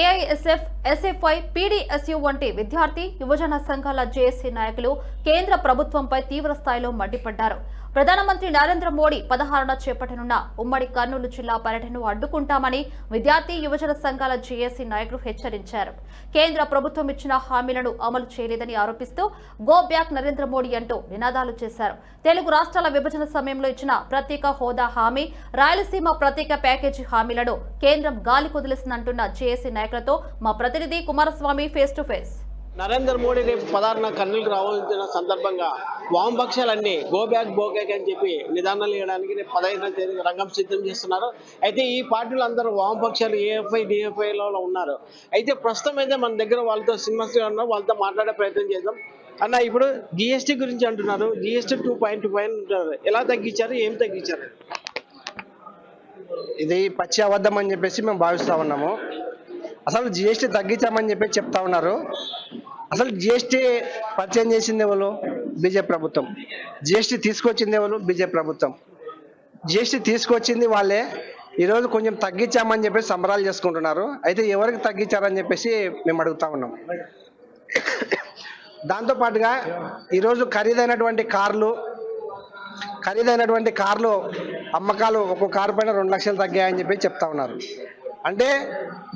AISF SFI PDSU వంటి విద్యార్థి యువజన సంఘాల జేఏసీ నాయకులు కేంద్ర ప్రభుత్వంపై తీవ్ర స్థాయిలో మండిపడ్డారు. ప్రధానమంత్రి నరేంద్ర మోడీ పదహారున చేపట్టనున్న ఉమ్మడి కర్నూలు జిల్లా పర్యటనను అడ్డుకుంటామని విద్యార్థి యువజన సంఘాల జేఏసీ నాయకులు హెచ్చరించారు. కేంద్ర ప్రభుత్వం ఇచ్చిన హామీలను అమలు చేయలేదని ఆరోపిస్తూ గో బ్యాక్ నరేంద్ర మోడీ అంటూ నినాదాలు చేశారు. తెలుగు రాష్ట్రాల విభజన సమయంలో ఇచ్చిన ప్రత్యేక హోదా హామీ రాయలసీమ ప్రత్యేక ప్యాకేజీ హామీలను కేంద్రం గాలి కుదిలిసిందంటున్న జేఏసీ నాయకులతో మా ప్రతినిధి Kumaraswamy face to face. Narendra Modi రేపు పదార్న కర్నూలుకు రావాల్సిన సందర్భంగా వామపక్షాలన్నీ గో బ్యాక్ గో బ్యాక్ అని చెప్పి నిదానాలు ఇవ్వడానికి రేపు పదహైదున తేదీ రంగం సిద్ధం చేస్తున్నారు. అయితే ఈ పార్టీలు అందరూ వామపక్షాలు ఏఎఫ్ఐ డిఎఫ్ఐలో ఉన్నారు. అయితే ప్రస్తుతం అయితే మన దగ్గర వాళ్ళతో సినిమాస్గా ఉన్నారు. వాళ్ళతో మాట్లాడే ప్రయత్నం చేద్దాం. అన్న ఇప్పుడు జిఎస్టీ గురించి అంటున్నారు. GST two point two point అంటున్నారు. ఎలా తగ్గించారు? ఏం తగ్గించారు? ఇది పచ్చి అబద్ధం అని చెప్పేసి మేము భావిస్తా ఉన్నాము. అసలు జిఎస్టీ తగ్గించామని చెప్పి చెప్తా ఉన్నారు. అసలు జిఎస్టీ పరిచయం చేసింది ఎవరు? బీజేపీ ప్రభుత్వం. జిఎస్టీ తీసుకొచ్చింది ఎవరు? బీజేపీ ప్రభుత్వం. జిఎస్టీ తీసుకొచ్చింది వాళ్ళే. ఈరోజు కొంచెం తగ్గించామని చెప్పేసి సంబరాలు చేసుకుంటున్నారు. అయితే ఎవరికి తగ్గించారని చెప్పేసి మేము అడుగుతా ఉన్నాం. దాంతో పాటుగా ఈరోజు ఖరీదైనటువంటి కార్లు ఖరీదైనటువంటి కార్లు అమ్మకాలు ఒక్కో కారు పైన రెండు లక్షలు తగ్గాయని చెప్పి చెప్తా ఉన్నారు. అంటే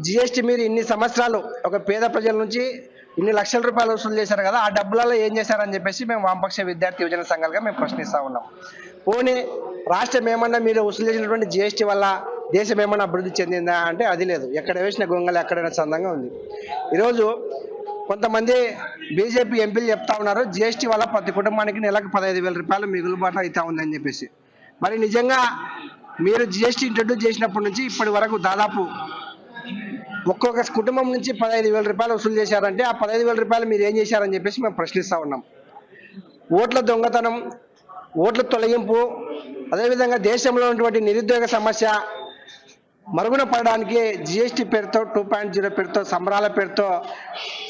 జిఎస్టీ మీరు ఇన్ని సంవత్సరాలు ఒక పేద ప్రజల నుంచి ఇన్ని లక్షల రూపాయలు వసూలు చేశారు కదా ఆ డబ్బులలో ఏం చేశారని చెప్పేసి మేము వామపక్ష విద్యార్థి యువజన సంఘాలుగా మేము ప్రశ్నిస్తా ఉన్నాం. పోనీ రాష్ట్రం ఏమన్నా మీరు వసూలు చేసినటువంటి జిఎస్టీ వల్ల దేశం ఏమన్నా అభివృద్ధి చెందిందా అంటే అది లేదు. ఎక్కడ వేసిన గొంగలు ఎక్కడైనా చందంగా ఉంది. ఈరోజు కొంతమంది బీజేపీ ఎంపీలు చెప్తా ఉన్నారు జిఎస్టీ వల్ల ప్రతి కుటుంబానికి నెలకు పదహైదు వేల రూపాయలు మిగులుబాటు అవుతా ఉందని చెప్పేసి. మరి నిజంగా మీరు జిఎస్టీ ఇంట్రడ్యూస్ చేసినప్పటి నుంచి ఇప్పటి వరకు దాదాపు ఒక్కొక్క కుటుంబం నుంచి పదహైదు వేల రూపాయలు వసూలు చేశారంటే ఆ పదహైదు వేల రూపాయలు మీరు ఏం చేశారని చెప్పేసి మేము ప్రశ్నిస్తా ఉన్నాం. ఓట్ల దొంగతనం ఓట్ల తొలగింపు అదేవిధంగా దేశంలో ఉన్నటువంటి నిరుద్యోగ సమస్య మరుగున పడడానికి జిఎస్టీ పేరుతో టూ పాయింట్ జీరో పేరుతో సంబరాల పేరుతో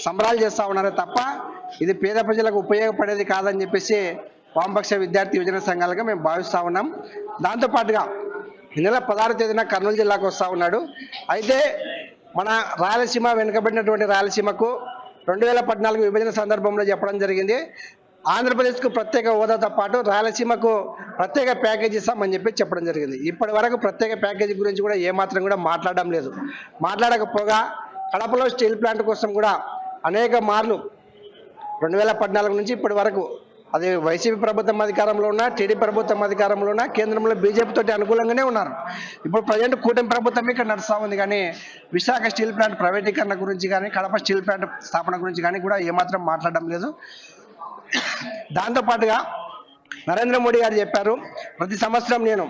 సంబరాలు చేస్తూ ఉన్నారే తప్ప ఇది పేద ప్రజలకు ఉపయోగపడేది కాదని చెప్పేసి వామపక్ష విద్యార్థి యువజన సంఘాలుగా మేము భావిస్తూ ఉన్నాం. దాంతోపాటుగా ఈ నెల పదహారు తేదీన కర్నూలు జిల్లాకు వస్తూ ఉన్నాడు. అయితే మన రాయలసీమ వెనుకబడినటువంటి రాయలసీమకు రెండు వేల పద్నాలుగు విభజన సందర్భంలో చెప్పడం జరిగింది. ఆంధ్రప్రదేశ్కు ప్రత్యేక హోదాతో పాటు రాయలసీమకు ప్రత్యేక ప్యాకేజీ ఇస్తామని చెప్పి చెప్పడం జరిగింది. ఇప్పటి వరకు ప్రత్యేక ప్యాకేజీ గురించి కూడా ఏమాత్రం కూడా మాట్లాడడం లేదు. మాట్లాడకపోగా కడపలో స్టీల్ ప్లాంట్ కోసం కూడా అనేక మార్లు రెండు వేల పద్నాలుగు నుంచి ఇప్పటి వరకు అది వైసీపీ ప్రభుత్వం అధికారంలో ఉన్నా టీడీపీ ప్రభుత్వం అధికారంలో ఉన్నా కేంద్రంలో బీజేపీ తోటి అనుకూలంగానే ఉన్నారు. ఇప్పుడు ప్రజెంట్ కూటమి ప్రభుత్వం ఇక్కడ నడుస్తూ ఉంది కానీ విశాఖ స్టీల్ ప్లాంట్ ప్రైవేటీకరణ గురించి కానీ కడప స్టీల్ ప్లాంట్ స్థాపన గురించి కానీ కూడా ఏమాత్రం మాట్లాడడం లేదు. దాంతోపాటుగా నరేంద్ర మోడీ గారు చెప్పారు ప్రతి సంవత్సరం నేను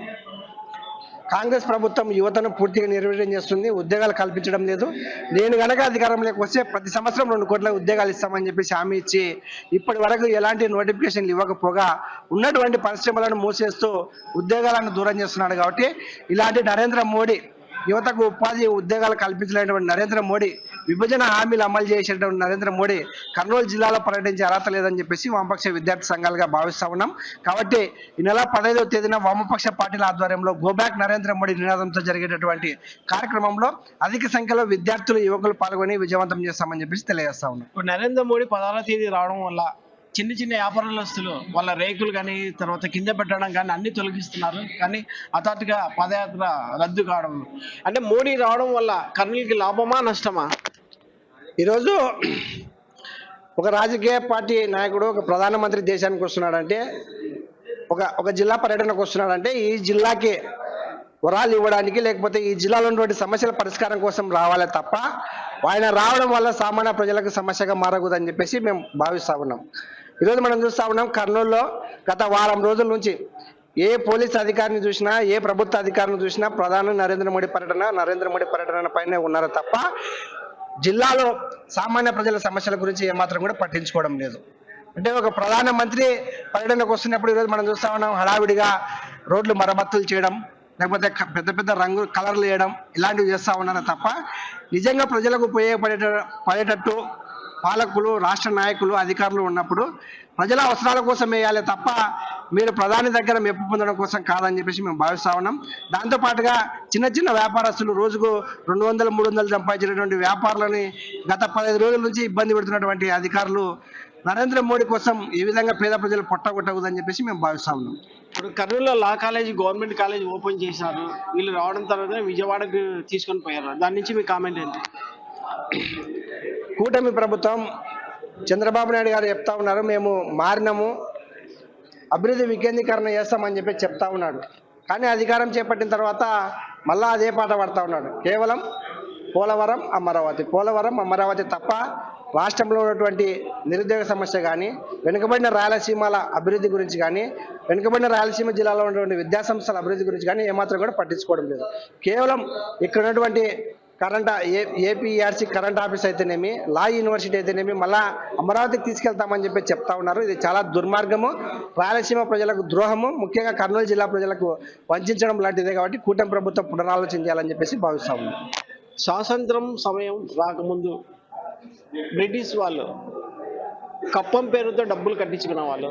కాంగ్రెస్ ప్రభుత్వం యువతను పూర్తిగా నిర్వీర్యం చేస్తుంది ఉద్యోగాలు కల్పించడం లేదు. నేను గనక అధికారంలోకి వస్తే ప్రతి సంవత్సరం రెండు కోట్ల ఉద్యోగాలు ఇస్తామని చెప్పేసి హామీ ఇచ్చి ఇప్పటి వరకు ఎలాంటి నోటిఫికేషన్లు ఇవ్వకపోగా ఉన్నటువంటి పరిశ్రమలను మూసేస్తూ ఉద్యోగాలను దూరం చేస్తున్నాడు కాబట్టి ఇలాంటి నరేంద్ర మోడీ యువతకు ఉపాధి ఉద్యోగాలు కల్పించలేనటువంటి నరేంద్ర మోడీ విభజన హామీలు అమలు చేసేటువంటి నరేంద్ర మోడీ కర్నూలు జిల్లాలో పర్యటించే అర్హత లేదని చెప్పేసి వామపక్ష విద్యార్థి సంఘాలుగా భావిస్తా ఉన్నాం. కాబట్టి ఈ నెల పదహైదవ తేదీన వామపక్ష పార్టీల ఆధ్వర్యంలో గోబ్యాక్ నరేంద్ర మోడీ నినాదంతో జరిగేటటువంటి కార్యక్రమంలో అధిక సంఖ్యలో విద్యార్థులు యువకులు పాల్గొని విజయవంతం చేస్తామని చెప్పేసి తెలియజేస్తా ఉన్నాం. ఇప్పుడు నరేంద్ర మోడీ పదహారవ తేదీ రావడం వల్ల చిన్న చిన్న వ్యాపారస్తులు వాళ్ళ రేకులు కానీ తర్వాత కింద పెట్టడం కానీ అన్ని తొలగిస్తున్నారు. కానీ హఠాత్తుగా పదయాత్ర రద్దు కావడం అంటే మోడీ రావడం వల్ల కర్నూలుకి లాభమా నష్టమా? ఈరోజు ఒక రాజకీయ పార్టీ నాయకుడు ఒక ప్రధానమంత్రి దేశానికి వస్తున్నాడంటే ఒక ఒక జిల్లా పర్యటనకు వస్తున్నాడంటే ఈ జిల్లాకి వరాలు ఇవ్వడానికి లేకపోతే ఈ జిల్లాలో ఉన్నటువంటి సమస్యల పరిష్కారం కోసం రావాలే తప్ప ఆయన రావడం వల్ల సామాన్య ప్రజలకు సమస్యగా మారకూడదని చెప్పేసి మేము భావిస్తూ ఉన్నాం. ఈరోజు మనం చూస్తా ఉన్నాం కర్నూలులో గత వారం రోజుల నుంచి ఏ పోలీస్ అధికారిని చూసినా ఏ ప్రభుత్వ అధికారిని చూసినా ప్రధాని నరేంద్ర మోడీ పర్యటన నరేంద్ర మోడీ పర్యటన పైనే ఉన్నారు తప్ప జిల్లాలో సామాన్య ప్రజల సమస్యల గురించి ఏమాత్రం కూడా పట్టించుకోవడం లేదు. అంటే ఒక ప్రధానమంత్రి పర్యటనకు వస్తున్నప్పుడు ఈరోజు మనం చూస్తా ఉన్నాం హడావిడిగా రోడ్లు మరమ్మతులు చేయడం లేకపోతే పెద్ద పెద్ద రంగు కలర్లు వేయడం ఇలాంటివి చేస్తూ ఉన్నాను తప్ప నిజంగా ప్రజలకు ఉపయోగపడేట పడేటట్టు పాలకులు రాష్ట్ర నాయకులు అధికారులు ఉన్నప్పుడు ప్రజల అవసరాల కోసం వేయాలి తప్ప మీరు ప్రధాని దగ్గర మెప్పు పొందడం కోసం కాదని చెప్పేసి మేము భావిస్తా ఉన్నాం. దాంతో పాటుగా చిన్న చిన్న వ్యాపారస్తులు రోజుకు రెండు వందలు మూడు వందలు సంపాదించినటువంటి వ్యాపారులని గత పదహైదు రోజుల నుంచి ఇబ్బంది పెడుతున్నటువంటి అధికారులు నరేంద్ర మోడీ కోసం ఏ విధంగా పేద ప్రజలు పొట్టగొట్టకూడదని చెప్పేసి మేము భావిస్తా ఉన్నాం. ఇప్పుడు కర్నూలులో law college government college open చేశారు. వీళ్ళు రావడం తర్వాత విజయవాడకు తీసుకొని పోయారు? దాని నుంచి మీ కామెంట్ ఏంటి? కూటమి ప్రభుత్వం చంద్రబాబు నాయుడు గారు చెప్తా ఉన్నారు మేము మారినాము అభివృద్ధి వికేంద్రీకరణ చేస్తామని చెప్పి చెప్తా ఉన్నాడు. కానీ అధికారం చేపట్టిన తర్వాత మళ్ళా అదే పాట పడతా ఉన్నాడు. కేవలం పోలవరం అమరావతి. పోలవరం అమరావతి తప్ప రాష్ట్రంలో ఉన్నటువంటి నిరుద్యోగ సమస్య కానీ వెనుకబడిన రాయలసీమల అభివృద్ధి గురించి కానీ వెనుకబడిన రాయలసీమ జిల్లాలో ఉన్నటువంటి విద్యాసంస్థల అభివృద్ధి గురించి కానీ ఏమాత్రం కూడా పట్టించుకోవడం లేదు. కేవలం ఇక్కడ ఉన్నటువంటి కరెంట్ ఏ ఏపీఆర్సీ కరెంట్ ఆఫీస్ అయితేనేమి లా యూనివర్సిటీ అయితేనేమి మళ్ళా అమరావతికి తీసుకెళ్తామని చెప్పి చెప్తా ఉన్నారు. ఇది చాలా దుర్మార్గము రాయలసీమ ప్రజలకు ద్రోహము ముఖ్యంగా కర్నూలు జిల్లా ప్రజలకు వంచడం లాంటిదే కాబట్టి కూటమి ప్రభుత్వం పునరాలోచన చేయాలని చెప్పేసి భావిస్తా స్వాతంత్రం సమయం రాకముందు బ్రిటిష్ వాళ్ళు కప్పం పేరుతో డబ్బులు కట్టించుకున్న వాళ్ళు.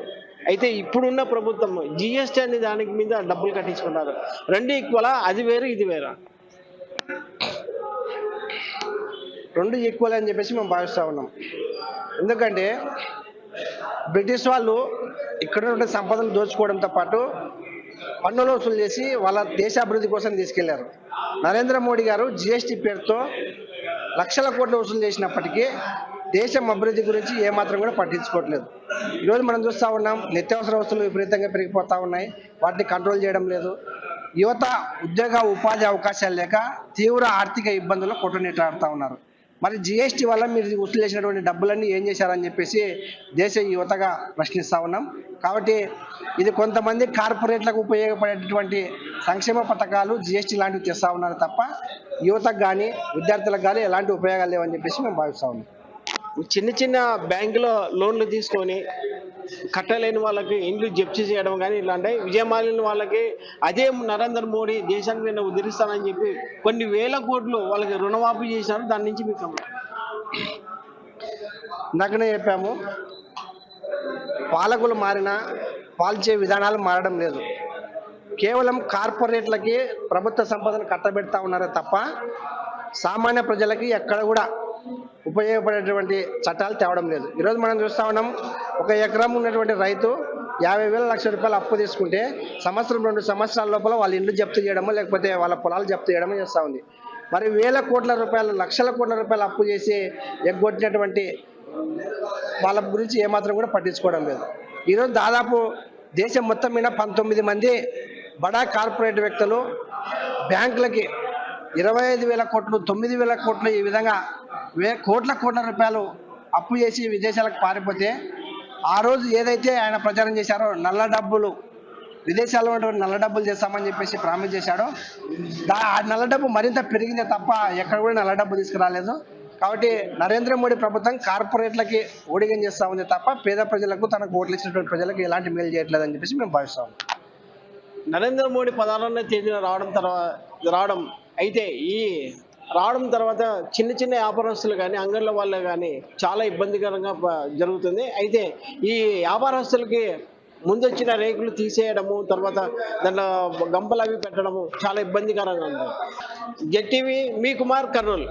అయితే ఇప్పుడున్న ప్రభుత్వం జిఎస్టీ అనే దానికి మీద డబ్బులు కట్టించుకున్నారు రెండు ఈక్వలా అది వేరు ఇది వేరా? రెండు ఈక్వల్ అని చెప్పేసి మేము భావిస్తూ ఉన్నాం. ఎందుకంటే బ్రిటిష్ వాళ్ళు ఇక్కడ ఉన్నటువంటి సంపదను దోచుకోవడంతో పాటు పన్నులు వసూలు చేసి వాళ్ళ దేశ అభివృద్ధి కోసం తీసుకెళ్ళారు. నరేంద్ర మోడీ గారు జిఎస్టీ పేరుతో లక్షల కోట్లు వసూలు చేసినప్పటికీ దేశం అభివృద్ధి గురించి ఏమాత్రం కూడా పట్టించుకోవట్లేదు. ఈరోజు మనం చూస్తూ ఉన్నాం నిత్యావసర వస్తువులు విపరీతంగా పెరిగిపోతూ ఉన్నాయి వాటిని కంట్రోల్ చేయడం లేదు. యువత ఉద్యోగ ఉపాధి అవకాశాలు లేక తీవ్ర ఆర్థిక ఇబ్బందులు కొట్టునీటాడుతూ ఉన్నారు. మరి జిఎస్టీ వల్ల మీరు వసూలేసినటువంటి డబ్బులన్నీ ఏం చేశారని చెప్పేసి దేశ యువతగా ప్రశ్నిస్తూ ఉన్నాం. కాబట్టి ఇది కొంతమంది కార్పొరేట్లకు ఉపయోగపడేటటువంటి సంక్షేమ పథకాలు జిఎస్టీ లాంటివి తెస్తా ఉన్నారు తప్ప యువతకు కానీ విద్యార్థులకు కానీ ఎలాంటి ఉపయోగాలు లేవని చెప్పేసి మేము భావిస్తూ ఉన్నాం. చిన్న చిన్న బ్యాంకులో లోన్లు తీసుకొని కట్టలేని వాళ్ళకి ఇండ్లు జప్తి చేయడం కానీ ఇలాంటివి విజయమాలిన వాళ్ళకి అదే నరేంద్ర మోడీ దేశానికి నేను ఉద్ధరిస్తానని చెప్పి కొన్ని వేల కోట్లు వాళ్ళకి రుణమాఫీ చేశారు. దాని నుంచి మీకు ఇందాకనే చెప్పాము. పాలకులు మారినా పాల్చే విధానాలు మారడం లేదు. కేవలం కార్పొరేట్లకి ప్రభుత్వ సంపదను కట్టబెడతా ఉన్నారే తప్ప సామాన్య ప్రజలకి ఎక్కడ కూడా ఉపయోగపడేటువంటి చట్టాలు తేవడం లేదు. ఈరోజు మనం చూస్తా ఉన్నాం ఒక ఎకరం ఉన్నటువంటి రైతు యాభై వేల లక్షల రూపాయలు అప్పు తీసుకుంటే సంవత్సరం రెండు సంవత్సరాల లోపల వాళ్ళ ఇల్లు జప్తు చేయడము లేకపోతే వాళ్ళ పొలాలు జప్తు చేయడము చేస్తూ ఉంది. మరి వేల కోట్ల రూపాయలు లక్షల కోట్ల రూపాయలు అప్పు చేసి ఎగ్గొట్టినటువంటి వాళ్ళ గురించి ఏమాత్రం కూడా పట్టించుకోవడం లేదు. ఈరోజు దాదాపు దేశం మొత్తం మీద పంతొమ్మిది మంది బడా కార్పొరేట్ వ్యక్తులు బ్యాంకులకి ఇరవై ఐదు వేల కోట్లు తొమ్మిది వేల కోట్లు ఈ విధంగా వే కోట్ల కోట్ల రూపాయలు అప్పు చేసి విదేశాలకు పారిపోతే ఆ రోజు ఏదైతే ఆయన ప్రచారం చేశారో నల్ల డబ్బులు విదేశాల్లో ఉన్నటువంటి నల్ల డబ్బులు చేస్తామని చెప్పేసి ప్రామిస్ చేశాడో దా ఆ నల్ల డబ్బు మరింత పెరిగిందే తప్ప ఎక్కడ కూడా నల్ల డబ్బు తీసుకురాలేదు. కాబట్టి నరేంద్ర మోడీ ప్రభుత్వం కార్పొరేట్లకి ఓడిగం చేస్తూ ఉంది తప్ప పేద ప్రజలకు తనకు ఓట్లు ఇచ్చినటువంటి ప్రజలకు ఎలాంటి మేలు చేయట్లేదని చెప్పేసి మేము భావిస్తాం నరేంద్ర మోడీ పదహారవ తేదీన రావడం తర్వాత రావడం అయితే ఈ రావడం తర్వాత చిన్న చిన్న వ్యాపారస్తులు కానీ అంగళ్ళ వాళ్ళు కానీ చాలా ఇబ్బందికరంగా జరుగుతుంది. అయితే ఈ వ్యాపారస్తులకి ముందొచ్చిన రేకులు తీసేయడము తర్వాత దాంట్లో గంపలు అవి పెట్టడము చాలా ఇబ్బందికరంగా ఉంది. జెట్టీవీ మీ కుమార్ కర్నూలు.